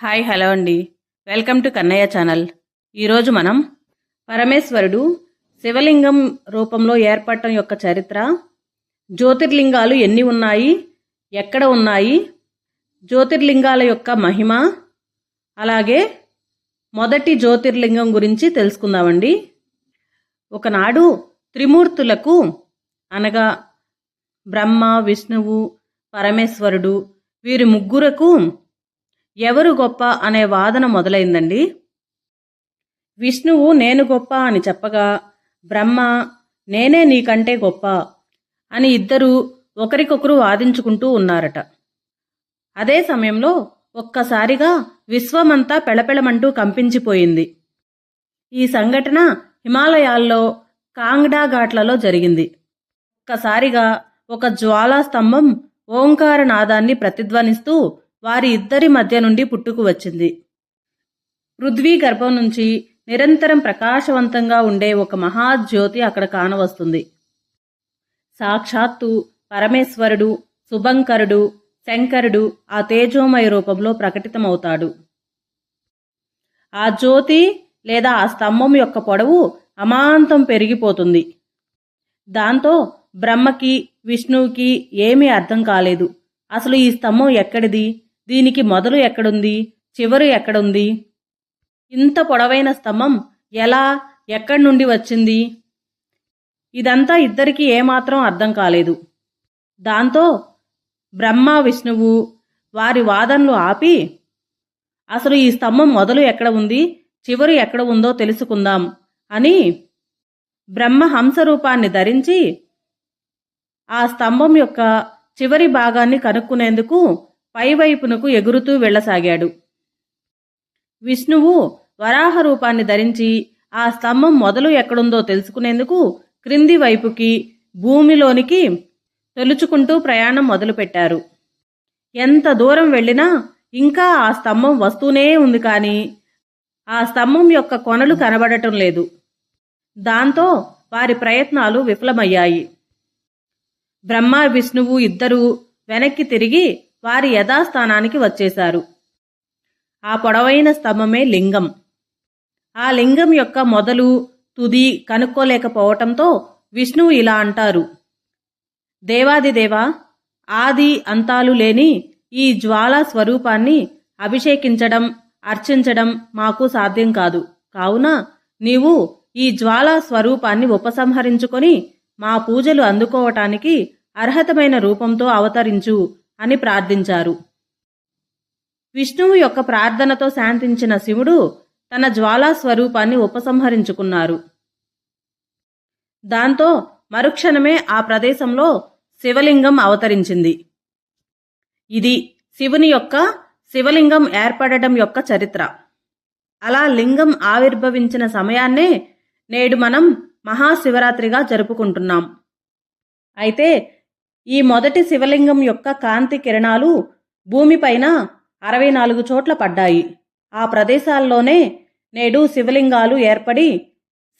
Hi hello అండి. Welcome to Kannayya channel. ఈరోజు మనం పరమేశ్వరుడు శివలింగం రూపంలో ఏర్పడటం యొక్క చరిత్ర జ్యోతిర్లింగాలు ఎన్ని ఉన్నాయి ఎక్కడ ఉన్నాయి జ్యోతిర్లింగాల యొక్క మహిమ అలాగే మొదటి జ్యోతిర్లింగం గురించి తెలుసుకుందామండి. ఒకనాడు త్రిమూర్తులకు అనగా బ్రహ్మ విష్ణువు పరమేశ్వరుడు వీరి ముగ్గురకు ఎవరు గొప్ప అనే వాదన మొదలైందండి? విష్ణువు నేను గొప్ప అని చెప్పగా బ్రహ్మ నేనే నీకంటే గొప్ప అని ఇద్దరూ ఒకరికొకరు వాదించుకుంటూ ఉన్నారట. అదే సమయంలో ఒక్కసారిగా విశ్వమంతా పెళపెళమంటూ కంపించిపోయింది. ఈ సంఘటన హిమాలయాల్లో కాంగ్డా ఘాట్లలో జరిగింది. ఒక్కసారిగా ఒక జ్వాలా స్తంభం ఓంకార నాదాన్ని ప్రతిధ్వనిస్తూ వారి ఇద్దరి మధ్య నుండి పుట్టుకు వచ్చింది. పృథ్వీ గర్భం నుంచి నిరంతరం ప్రకాశవంతంగా ఉండే ఒక మహాజ్యోతి అక్కడ కానవస్తుంది. సాక్షాత్తు పరమేశ్వరుడు శుభంకరుడు శంకరుడు ఆ తేజోమయ రూపంలో ప్రకటితమవుతాడు. ఆ జ్యోతి లేదా ఆ స్తంభం యొక్క పొడవు అమాంతం పెరిగిపోతుంది. దాంతో బ్రహ్మకి విష్ణువుకి ఏమీ అర్థం కాలేదు. అసలు ఈ స్తంభం ఎక్కడిది? దీనికి మొదలు ఎక్కడుంది? చివరు ఎక్కడుంది? ఇంత పొడవైన స్తంభం ఎలా ఎక్కడి నుండి వచ్చింది? ఇదంతా ఇద్దరికి ఏమాత్రం అర్థం కాలేదు. దాంతో బ్రహ్మ విష్ణువు వారి వాదనలు ఆపి అసలు ఈ స్తంభం మొదలు ఎక్కడ ఉంది? చివరు ఎక్కడ ఉందో తెలుసుకుందాం అని బ్రహ్మ హంస రూపాన్ని ధరించి ఆ స్తంభం యొక్క చివరి భాగాన్ని కనుక్కునేందుకు పైవైపునకు ఎగురుతూ వెళ్ళసాగాడు. విష్ణువు వరాహ రూపాన్ని ధరించి ఆ స్తంభం మొదలు ఎక్కడుందో తెలుసుకునేందుకు క్రింది వైపుకి భూమిలోనికి తొలుచుకుంటూ ప్రయాణం మొదలుపెట్టారు. ఎంత దూరం వెళ్ళినా ఇంకా ఆ స్తంభం వస్తూనే ఉంది కానీ ఆ స్తంభం యొక్క కొనలు కనబడటం లేదు. దాంతో వారి ప్రయత్నాలు విఫలమయ్యాయి. బ్రహ్మ విష్ణువు ఇద్దరూ వెనక్కి తిరిగి వారి యథాస్థానానికి వచ్చేశారు. ఆ పొడవైన స్తంభమే లింగం. ఆ లింగం యొక్క మొదలు తుది కనుక్కోలేకపోవటంతో విష్ణువు ఇలా అంటారు. దేవాదిదేవా ఆది అంతాలు లేని ఈ జ్వాలా స్వరూపాన్ని అభిషేకించడం అర్చించడం మాకు సాధ్యం కాదు. కావున నీవు ఈ జ్వాలా స్వరూపాన్ని ఉపసంహరించుకొని మా పూజలు అందుకోవటానికి అర్హతమైన రూపంతో అవతరించు అని ప్రార్థించారు. విష్ణువు యొక్క ప్రార్థనతో శాంతించిన శివుడు తన జ్వాలా స్వరూపాన్ని ఉపసంహరించుకున్నారు. దాంతో మరుక్షణమే ఆ ప్రదేశంలో శివలింగం అవతరించింది. ఇది శివుని యొక్క శివలింగం ఏర్పడడం యొక్క చరిత్ర. అలా లింగం ఆవిర్భవించిన సమయాన్నే నేడు మనం మహాశివరాత్రిగా జరుపుకుంటున్నాం. అయితే ఈ మొదటి శివలింగం యొక్క కాంతి కిరణాలు భూమిపైన అరవై నాలుగు చోట్ల పడ్డాయి. ఆ ప్రదేశాల్లోనే నేడు శివలింగాలు ఏర్పడి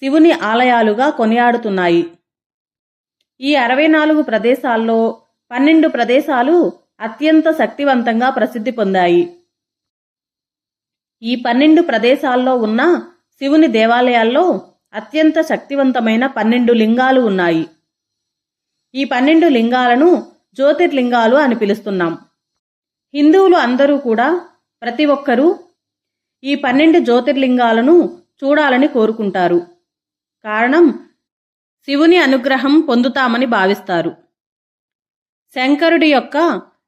శివుని ఆలయాలుగా కొనియాడుతున్నాయి. ఈ అరవై నాలుగు ప్రదేశాల్లో పన్నెండు ప్రదేశాలు అత్యంత శక్తివంతంగా ప్రసిద్ధి పొందాయి. ఈ పన్నెండు ప్రదేశాల్లో ఉన్న శివుని దేవాలయాల్లో అత్యంత శక్తివంతమైన పన్నెండు లింగాలు ఉన్నాయి. ఈ పన్నెండు లింగాలను జ్యోతిర్లింగాలు అని పిలుస్తున్నాం. హిందువులు అందరూ కూడా ప్రతి ఒక్కరూ ఈ పన్నెండు జ్యోతిర్లింగాలను చూడాలని కోరుకుంటారు. కారణం శివుని అనుగ్రహం పొందుతామని భావిస్తారు. శంకరుడి యొక్క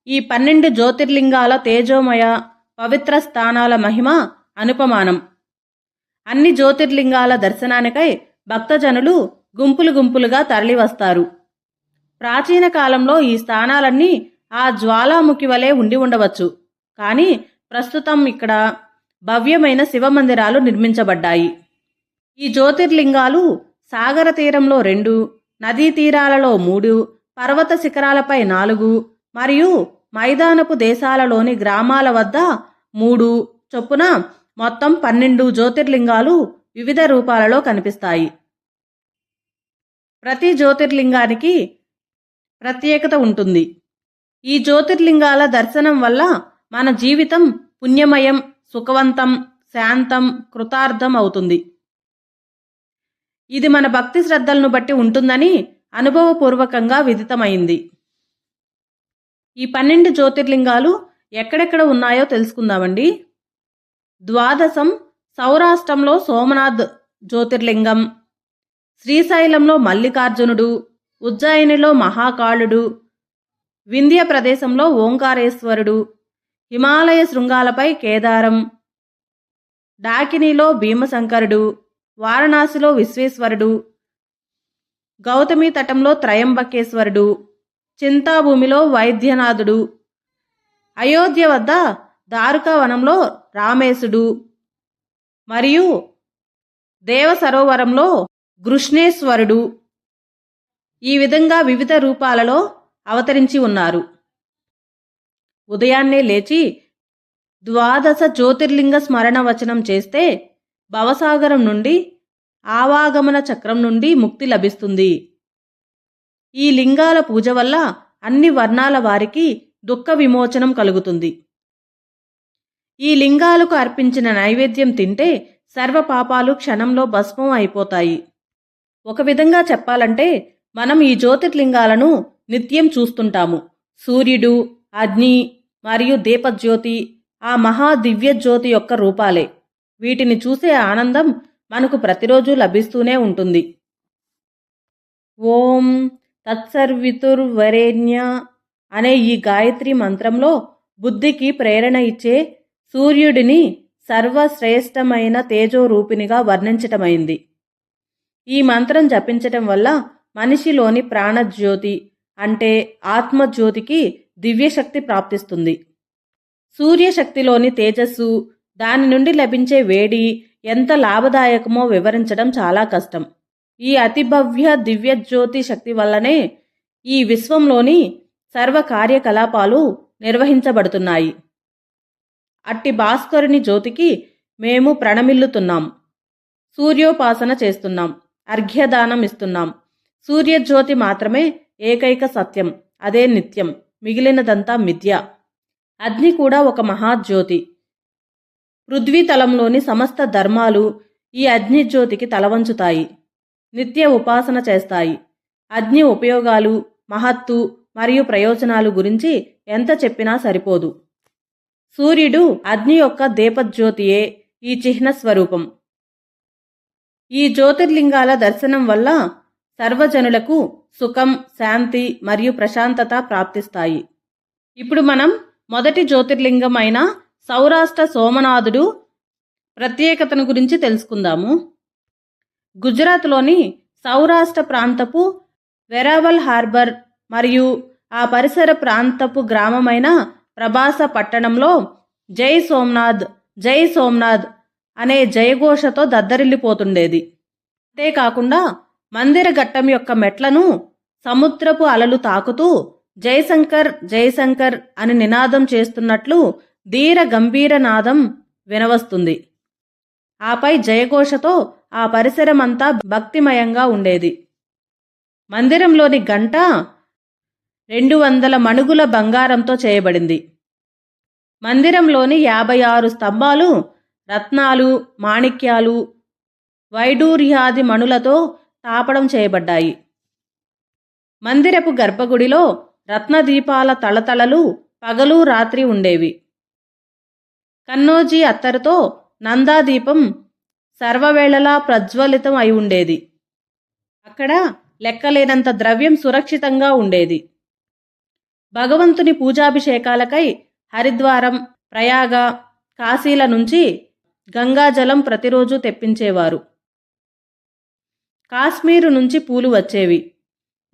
ఈ పన్నెండు జ్యోతిర్లింగాల తేజోమయ పవిత్ర స్థానాల మహిమ అనుపమానం. అన్ని జ్యోతిర్లింగాల దర్శనానికై భక్తజనులు గుంపులు గుంపులుగా తరలివస్తారు. ప్రాచీన కాలంలో ఈ స్థానాలన్నీ ఆ జ్వాలాముఖి వలె ఉండి ఉండవచ్చు. కానీ ప్రస్తుతం ఇక్కడ భవ్యమైన శివమందిరాలు నిర్మించబడ్డాయి. ఈ జ్యోతిర్లింగాలు సాగర తీరంలో రెండు నదీ తీరాలలో మూడు పర్వత శిఖరాలపై నాలుగు మరియు మైదానపు దేశాలలోని గ్రామాల వద్ద మూడు చొప్పున మొత్తం పన్నెండు జ్యోతిర్లింగాలు వివిధ రూపాలలో కనిపిస్తాయి. ప్రతి జ్యోతిర్లింగానికి ప్రత్యేకత ఉంటుంది. ఈ జ్యోతిర్లింగాల దర్శనం వల్ల మన జీవితం పుణ్యమయం సుఖవంతం శాంతం కృతార్థం అవుతుంది. ఇది మన భక్తి శ్రద్ధలను బట్టి ఉంటుందని అనుభవపూర్వకంగా విదితమైంది. ఈ పన్నెండు జ్యోతిర్లింగాలు ఎక్కడెక్కడ ఉన్నాయో తెలుసుకుందామండి. ద్వాదశం సౌరాష్ట్రంలో సోమనాథ్ జ్యోతిర్లింగం శ్రీశైలంలో మల్లికార్జునుడు ఉజ్జయినిలో మహాకాళుడు వింధ్య ప్రదేశంలో ఓంకారేశ్వరుడు హిమాలయ శృంగాలపై కేదారం డాకినీలో భీమశంకరుడు వారణాసిలో విశ్వేశ్వరుడు గౌతమి తటంలో త్రయంబకేశ్వరుడు చింతాభూమిలో వైద్యనాథుడు అయోధ్య వద్ద దారుకావనంలో రామేశుడు మరియు దేవ సరోవరంలో గృష్ణేశ్వరుడు ఈ విధంగా వివిధ రూపాలలో అవతరించి ఉన్నారు. ఉదయాన్నే లేచి ద్వాదశ జ్యోతిర్లింగ స్మరణ వచనం చేస్తే భవసాగరం నుండి ఆవాగమన చక్రం నుండి ముక్తి లభిస్తుంది. ఈ లింగాల పూజ వల్ల అన్ని వర్ణాల వారికి దుఃఖ విమోచనం కలుగుతుంది. ఈ లింగాలకు అర్పించిన నైవేద్యం తింటే సర్వ పాపాలు క్షణంలో భస్మం అయిపోతాయి. ఒక విధంగా చెప్పాలంటే మనం ఈ జ్యోతిర్లింగాలను నిత్యం చూస్తుంటాము. సూర్యుడు అగ్ని మరియు దీపజ్యోతి ఆ మహా దివ్య జ్యోతి యొక్క రూపాలే. వీటిని చూసే ఆనందం మనకు ప్రతిరోజు లభిస్తూనే ఉంటుంది. ఓం తత్సర్వితుర్వరేణ్య అనే ఈ గాయత్రి మంత్రంలో బుద్ధికి ప్రేరణ ఇచ్చే సూర్యుడిని సర్వశ్రేష్టమైన తేజోరూపినిగా వర్ణించటమైంది. ఈ మంత్రం జపించటం వల్ల మనిషిలోని ప్రాణజ్యోతి అంటే ఆత్మజ్యోతికి దివ్యశక్తి ప్రాప్తిస్తుంది. సూర్యశక్తిలోని తేజస్సు దాని నుండి లభించే వేడి ఎంత లాభదాయకమో వివరించడం చాలా కష్టం. ఈ అతిభవ్య దివ్యజ్యోతి శక్తి వల్లనే ఈ విశ్వంలోని సర్వ కార్యకలాపాలు నిర్వహించబడుతున్నాయి. అట్టి భాస్కరుని జ్యోతికి మేము ప్రణమిల్లుతున్నాం. సూర్యోపాసన చేస్తున్నాం. అర్ఘ్యదానం ఇస్తున్నాం. సూర్యజ్యోతి మాత్రమే ఏకైక సత్యం అదే నిత్యం మిగిలినదంతా మిథ్య. అగ్ని కూడా ఒక మహాజ్యోతి. పృథ్వీతలంలోని సమస్త ధర్మాలు ఈ అగ్నిజ్యోతికి తలవంచుతాయి నిత్య ఉపాసన చేస్తాయి. అగ్ని ఉపయోగాలు మహత్తు మరియు ప్రయోజనాలు గురించి ఎంత చెప్పినా సరిపోదు. సూర్యుడు అగ్ని యొక్క దీపజ్యోతియే ఈ చిహ్న స్వరూపం. ఈ జ్యోతిర్లింగాల దర్శనం వల్ల సర్వజనులకు సుఖం శాంతి మరియు ప్రశాంతత ప్రాప్తిస్తాయి. ఇప్పుడు మనం మొదటి జ్యోతిర్లింగం అయిన సౌరాష్ట్ర సోమనాథుడు ప్రత్యేకతను గురించి తెలుసుకుందాము. గుజరాత్లోని సౌరాష్ట్ర ప్రాంతపు వెరావల్ హార్బర్ మరియు ఆ పరిసర ప్రాంతపు గ్రామమైన ప్రభాస పట్టణంలో జై సోమనాథ్ జై సోమనాథ్ అనే జయఘోషతో దద్దరిల్లిపోతుండేది. అంతేకాకుండా మందిర ఘట్టం యొక్క మెట్లను సముద్రపు అలలు తాకుతూ జయశంకర్ జయశంకర్ అని నినాదం చేస్తున్నట్లు ధీర గంభీర నాదం వినవస్తుంది. ఆపై జయఘోషతో ఆ పరిసరమంతా భక్తిమయంగా ఉండేది. మందిరంలోని గంట రెండు వందల మణుగుల బంగారంతో చేయబడింది. మందిరంలోని యాభై ఆరు స్తంభాలు రత్నాలు మాణిక్యాలు వైడూర్యాది మణులతో తాపడం చేయబడ్డాయి. మందిరపు గర్భగుడిలో రత్నదీపాల తళతళలు పగలు రాత్రి ఉండేవి. కన్నోజీ అత్తరుతో నందాదీపం సర్వవేళలా ప్రజ్వలితం అయి ఉండేది. అక్కడ లెక్కలేనంత ద్రవ్యం సురక్షితంగా ఉండేది. భగవంతుని పూజాభిషేకాలకై హరిద్వారం ప్రయాగ కాశీల నుంచి గంగాజలం ప్రతిరోజు తెప్పించేవారు. కాశ్మీరు నుంచి పూలు వచ్చేవి.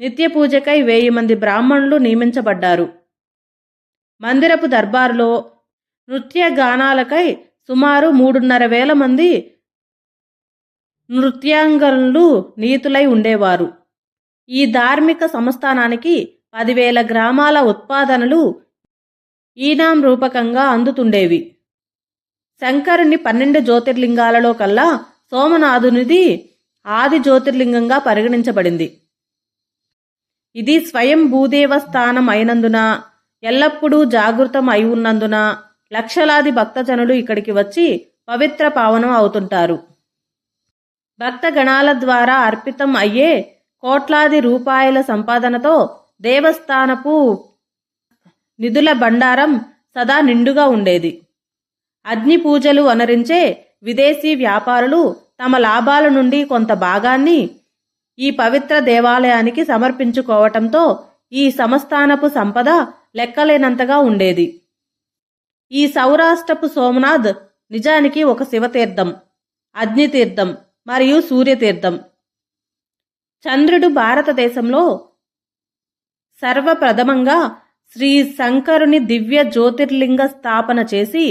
నిత్య పూజకై వెయ్యి మంది బ్రాహ్మణులు నియమించబడ్డారు. మందిరపు దర్బారులో నృత్య గానాలకై సుమారు మూడున్నర వేల మంది నృత్యాంగనులు నీతులై ఉండేవారు. ఈ ధార్మిక సంస్థానానికి పదివేల గ్రామాల ఉత్పాదనలు ఈనాం రూపకంగా అందుతుండేవి. శంకరుని పన్నెండు జ్యోతిర్లింగాలలో కల్లా సోమనాథునిది ఆది జ్యోతిర్లింగంగా పరిగణించబడింది. ఇది స్వయం భూదేవ స్థానం అయినందున ఎల్లప్పుడూ జాగృతం అయి ఉన్నందున లక్షలాది భక్తజనులు ఇక్కడికి వచ్చి పవిత్ర పావనం అవుతుంటారు. భక్తగణాల ద్వారా అర్పితం అయ్యే కోట్లాది రూపాయల సంపాదనతో దేవస్థానపు నిధుల భండారం సదా నిండుగా ఉండేది. అగ్ని పూజలు అనరించే విదేశీ వ్యాపారులు తమ లాభాల నుండి కొంత భాగాన్ని ఈ పవిత్ర దేవాలయానికి సమర్పించుకోవటంతో ఈ సంస్థానపు సంపద లెక్కలేనంతగా ఉండేది. ఈ సౌరాష్ట్రపు సోమనాథ్ నిజానికి ఒక శివతీర్థం అగ్నితీర్థం మరియు సూర్యతీర్థం. చంద్రుడు భారతదేశంలో సర్వప్రథమంగా శ్రీ శంకరుని దివ్య జ్యోతిర్లింగ స్థాపన చేసి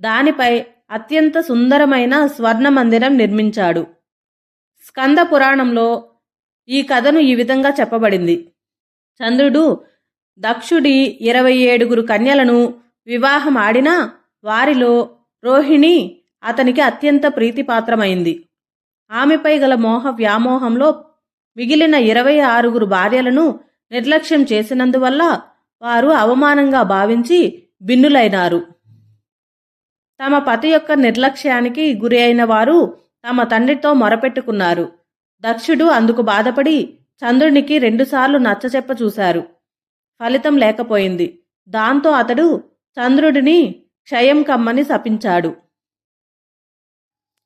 దానిపై అత్యంత సుందరమైన స్వర్ణ మందిరం నిర్మించాడు. స్కంద పురాణంలో ఈ కథను ఈ విధంగా చెప్పబడింది. చంద్రుడు దక్షుడి ఇరవై ఏడుగురు కన్యలను వివాహం ఆడినా వారిలో రోహిణి అతనికి అత్యంత ప్రీతిపాత్రమైంది. ఆమెపై గల మోహ వ్యామోహంలో మిగిలిన ఇరవై ఆరుగురు భార్యలను నిర్లక్ష్యం చేసినందువల్ల వారు అవమానంగా భావించి బిన్నులైనారు తమ పతి యొక్క నిర్లక్ష్యానికి గురి అయిన వారు తమ తండ్రితో మొరపెట్టుకున్నారు. దక్షుడు అందుకు బాధపడి చంద్రునికి రెండుసార్లు నచ్చచెప్ప చూశారు. ఫలితం లేకపోయింది. దాంతో అతడు చంద్రుడిని క్షయం కమ్మని శపించాడు.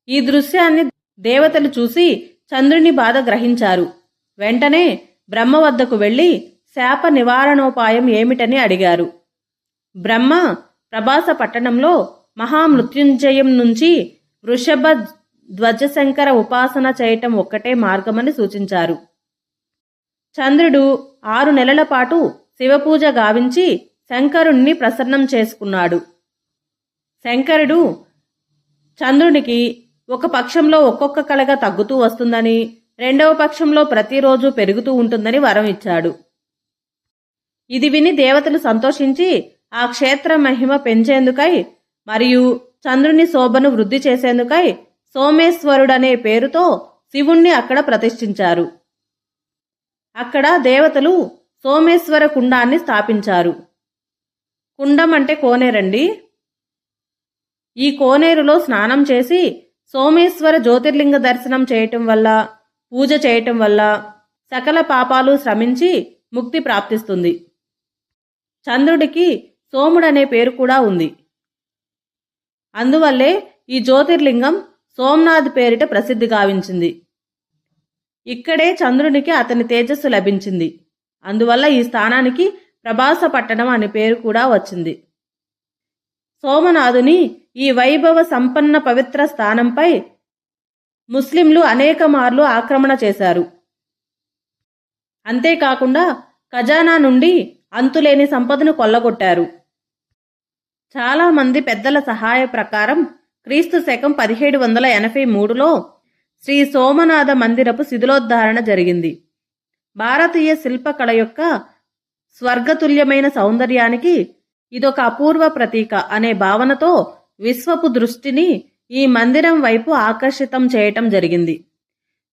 ఈ దృశ్యాన్ని దేవతలు చూసి చంద్రుని బాధ గ్రహించారు. వెంటనే బ్రహ్మ వద్దకు వెళ్ళి శాప నివారణోపాయం ఏమిటని అడిగారు. బ్రహ్మ ప్రభాస పట్టణంలో మహామృత్యుంజయం నుంచి వృషభ ధ్వజశంకర ఉపాసన చేయటం ఒక్కటే మార్గమని సూచించారు. చంద్రుడు ఆరు నెలల పాటు శివపూజ గావించి శంకరుణ్ణి ప్రసన్నం చేసుకున్నాడు. శంకరుడు చంద్రునికి ఒక పక్షంలో ఒక్కొక్క కళగా తగ్గుతూ వస్తుందని రెండవ పక్షంలో ప్రతిరోజు పెరుగుతూ ఉంటుందని వరం ఇచ్చాడు. ఇది విని దేవతలు సంతోషించి ఆ క్షేత్ర మహిమ పెంచేందుకై మరియు చంద్రుని శోభను వృద్ధి చేసేందుకై సోమేశ్వరుడనే పేరుతో శివుణ్ణి అక్కడ ప్రతిష్ఠించారు. అక్కడ దేవతలు సోమేశ్వర కుండాన్ని స్థాపించారు. కుండం అంటే కోనేరండి. ఈ కోనేరులో స్నానం చేసి సోమేశ్వర జ్యోతిర్లింగ దర్శనం చేయటం వల్ల పూజ చేయటం వల్ల సకల పాపాలు శ్రమించి ముక్తి ప్రాప్తిస్తుంది. చంద్రుడికి సోముడనే పేరు కూడా ఉంది. అందువల్లే ఈ జ్యోతిర్లింగం సోమనాథ్ పేరిట ప్రసిద్ధి గావించింది. ఇక్కడే చంద్రునికి అతని తేజస్సు లభించింది. అందువల్ల ఈ స్థానానికి ప్రభాస పట్టణం అనే పేరు కూడా వచ్చింది. సోమనాథుని ఈ వైభవ సంపన్న పవిత్ర స్థానంపై ముస్లింలు అనేక మార్లు ఆక్రమణ చేశారు. అంతేకాకుండా ఖజానా నుండి అంతులేని సంపదను కొల్లగొట్టారు. చాలామంది పెద్దల సహాయ ప్రకారం క్రీస్తు శకం పదిహేడు వందల ఎనభై మూడులో శ్రీ సోమనాథ మందిరపు శిథిలోద్ధారణ జరిగింది. భారతీయ శిల్పకళ యొక్క స్వర్గతుల్యమైన సౌందర్యానికి ఇదొక అపూర్వ ప్రతీక అనే భావనతో విశ్వపు దృష్టిని ఈ మందిరం వైపు ఆకర్షితం చేయటం జరిగింది.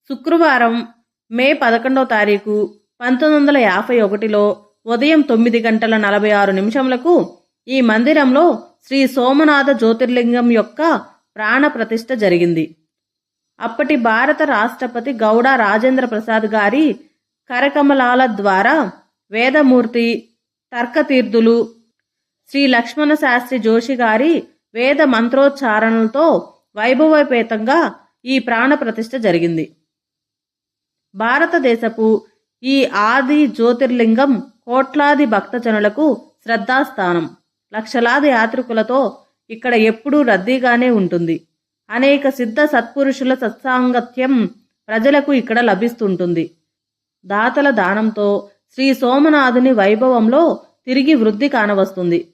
శుక్రవారం మే పదకొండవ తారీఖు పంతొమ్మిది వందల యాభై ఒకటిలో ఉదయం తొమ్మిది గంటల నలభై ఆరు నిమిషములకు ఈ మందిరంలో శ్రీ సోమనాథ జ్యోతిర్లింగం యొక్క ప్రాణ ప్రతిష్ఠ జరిగింది. అప్పటి భారత రాష్ట్రపతి గౌడ రాజేంద్ర ప్రసాద్ గారి కరకమలాల ద్వారా వేదమూర్తి తర్కతీర్థులు శ్రీ లక్ష్మణ శాస్త్రి జోషి గారి వేద మంత్రోచ్చారణలతో వైభవపేతంగా ఈ ప్రాణ ప్రతిష్ఠ జరిగింది. భారతదేశపు ఈ ఆది జ్యోతిర్లింగం కోట్లాది భక్తజనులకు శ్రద్ధాస్థానం. లక్షలాది యాత్రికులతో ఇక్కడ ఎప్పుడూ రద్దీగానే ఉంటుంది. అనేక సిద్ధ సత్పురుషుల సత్సాంగత్యం ప్రజలకు ఇక్కడ లభిస్తుంటుంది. దాతల దానంతో శ్రీ సోమనాథుని వైభవంలో తిరిగి వృద్ధి కానవస్తుంది.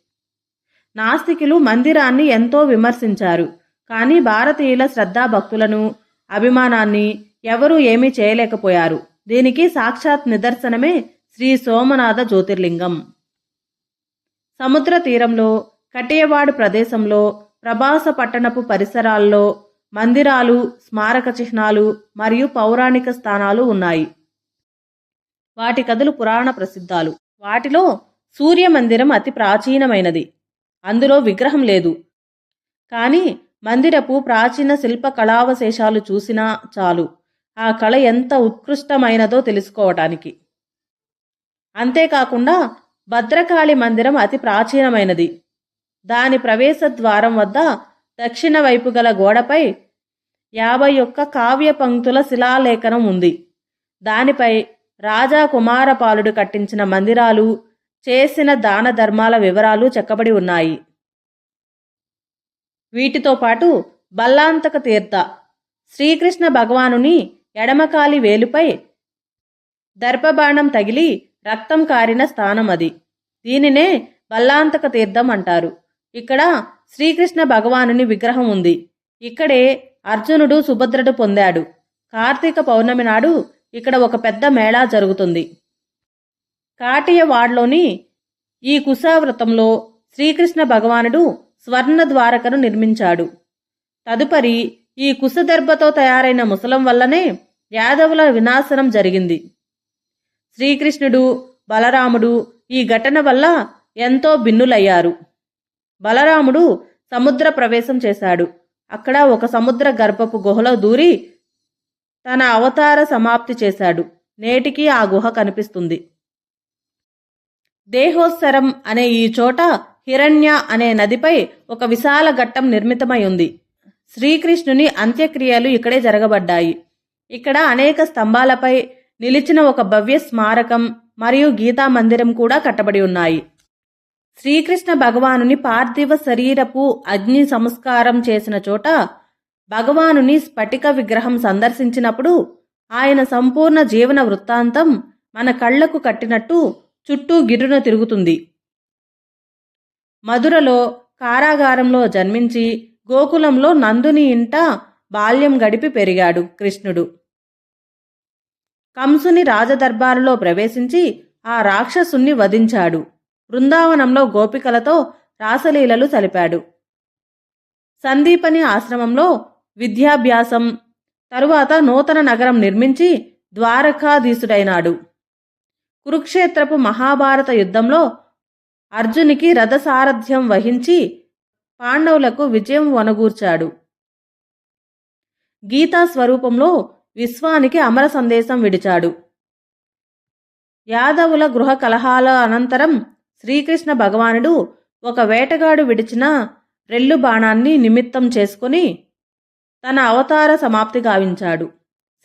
నాస్తికులు మందిరాన్ని ఎంతో విమర్శించారు. కానీ భారతీయుల శ్రద్ధాభక్తులను అభిమానాన్ని ఎవరూ ఏమీ చేయలేకపోయారు. దీనికి సాక్షాత్ నిదర్శనమే శ్రీ సోమనాథ జ్యోతిర్లింగం. సముద్ర తీరంలో కటియవాడు ప్రదేశంలో ప్రభాస పట్టణపు పరిసరాల్లో మందిరాలు స్మారక చిహ్నాలు మరియు పౌరాణిక స్థానాలు ఉన్నాయి. వాటి కథలు పురాణ ప్రసిద్ధాలు. వాటిలో సూర్య మందిరం అతి ప్రాచీనమైనది. అందులో విగ్రహం లేదు. కానీ మందిరపు ప్రాచీన శిల్ప కళావశేషాలు చూసినా చాలు. ఆ కళ ఎంత ఉత్కృష్టమైనదో తెలుసుకోవటానికి. అంతేకాకుండా భద్రకాళి మందిరం అతి ప్రాచీనమైనది. దాని ప్రవేశ ద్వారం వద్ద దక్షిణ వైపు గల గోడపై యాభై ఒక్క కావ్య పంక్తుల శిలాలేఖనం ఉంది. దానిపై రాజా కుమారపాలుడు కట్టించిన మందిరాలు చేసిన దాన ధర్మాల వివరాలు చెక్కబడి ఉన్నాయి. వీటితో పాటు బల్లాంతక తీర్థ శ్రీకృష్ణ భగవానుని ఎడమకాలి వేలుపై దర్పబాణం తగిలి రక్తం కారిన స్థానం అది. దీనినే బల్లాంతక తీర్థం అంటారు. ఇక్కడ శ్రీకృష్ణ భగవానుని విగ్రహం ఉంది. ఇక్కడే అర్జునుడు సుభద్రుడు పొందాడు. కార్తీక పౌర్ణమి నాడు ఇక్కడ ఒక పెద్ద మేళా జరుగుతుంది. కాటియవాడలోని ఈ కుశావ్రతంలో శ్రీకృష్ణ భగవానుడు స్వర్ణ ద్వారకను నిర్మించాడు. తదుపరి ఈ కుశదర్భతో తయారైన ముసలం వల్లనే యాదవుల వినాశనం జరిగింది. శ్రీకృష్ణుడు బలరాముడు ఈ ఘటన వల్ల ఎంతో భిన్నులయ్యారు. బలరాముడు సముద్ర ప్రవేశం చేశాడు. అక్కడ ఒక సముద్ర గర్భపు గుహలో దూరి తన అవతార సమాప్తి చేశాడు. నేటికి ఆ గుహ కనిపిస్తుంది. దేహోత్సరం అనే ఈ చోట హిరణ్య అనే నదిపై ఒక విశాల ఘట్టం నిర్మితమై ఉంది. శ్రీకృష్ణుని అంత్యక్రియలు ఇక్కడే జరగబడ్డాయి. ఇక్కడ అనేక స్తంభాలపై నిలిచిన ఒక భవ్య స్మారకం మరియు గీతా మందిరం కూడా కట్టబడి ఉన్నాయి. శ్రీకృష్ణ భగవానుని పార్థివ శరీరపు అగ్ని సంస్కారం చేసిన చోట భగవానుని స్ఫటిక విగ్రహం సందర్శించినప్పుడు ఆయన సంపూర్ణ జీవన వృత్తాంతం మన కళ్ళకు కట్టినట్టు చుట్టూ గిరున తిరుగుతుంది. మధురలో కారాగారంలో జన్మించి గోకులంలో నందుని ఇంట బాల్యం గడిపి పెరిగాడు కృష్ణుడు. కంసుని రాజదర్బారులో ప్రవేశించి ఆ రాక్షసుణ్ణి వధించాడు. బృందావనంలో గోపికలతో రాసలీలలు సలిపాడు. సందీపని ఆశ్రమంలో విద్యాభ్యాసం తరువాత నూతన నగరం నిర్మించి ద్వారకాధీశుడైనాడు. కురుక్షేత్రపు మహాభారత యుద్ధంలో అర్జునికి రథసారథ్యం వహించి పాండవులకు విజయం వనగూర్చాడు. గీతా స్వరూపంలో విశ్వానికి అమర సందేశం విడిచాడు. యాదవుల గృహ కలహాల అనంతరం శ్రీకృష్ణ భగవానుడు ఒక వేటగాడు విడిచిన రెల్లు బాణాన్ని నిమిత్తం చేసుకుని తన అవతార సమాప్తి గావించాడు.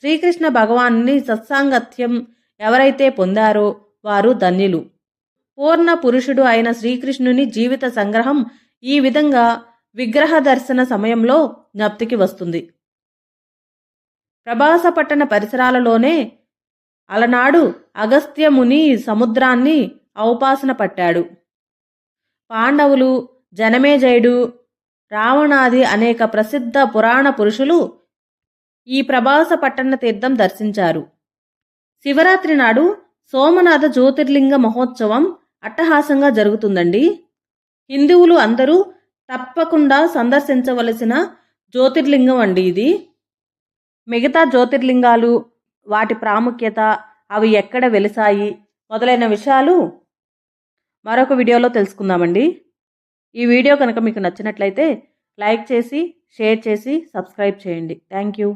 శ్రీకృష్ణ భగవాన్ని సత్సాంగత్యం ఎవరైతే పొందారో వారు ధన్యులు. పూర్ణ పురుషుడు అయిన శ్రీకృష్ణుని జీవిత సంగ్రహం ఈ విధంగా విగ్రహ దర్శన సమయంలో జ్ఞప్తికి వస్తుంది. ప్రభాసపట్టణ పరిసరాలలోనే అలనాడు అగస్త్యముని సముద్రాన్ని ఔపాసన పట్టాడు. పాండవులు జనమేజయుడు రావణాది అనేక ప్రసిద్ధ పురాణ పురుషులు ఈ ప్రభాస పట్టణ తీర్థం దర్శించారు. శివరాత్రి నాడు సోమనాథ జ్యోతిర్లింగ మహోత్సవం అట్టహాసంగా జరుగుతుందండి. హిందువులు అందరూ తప్పకుండా సందర్శించవలసిన జ్యోతిర్లింగం అండి ఇది. మిగతా జ్యోతిర్లింగాలు వాటి ప్రాముఖ్యత అవి ఎక్కడ వెలిసాయి మొదలైన విషయాలు మరొక వీడియోలో తెలుసుకుందామండి. ఈ వీడియో కనుక మీకు నచ్చినట్లయితే లైక్ చేసి షేర్ చేసి సబ్స్క్రైబ్ చేయండి. Thank you.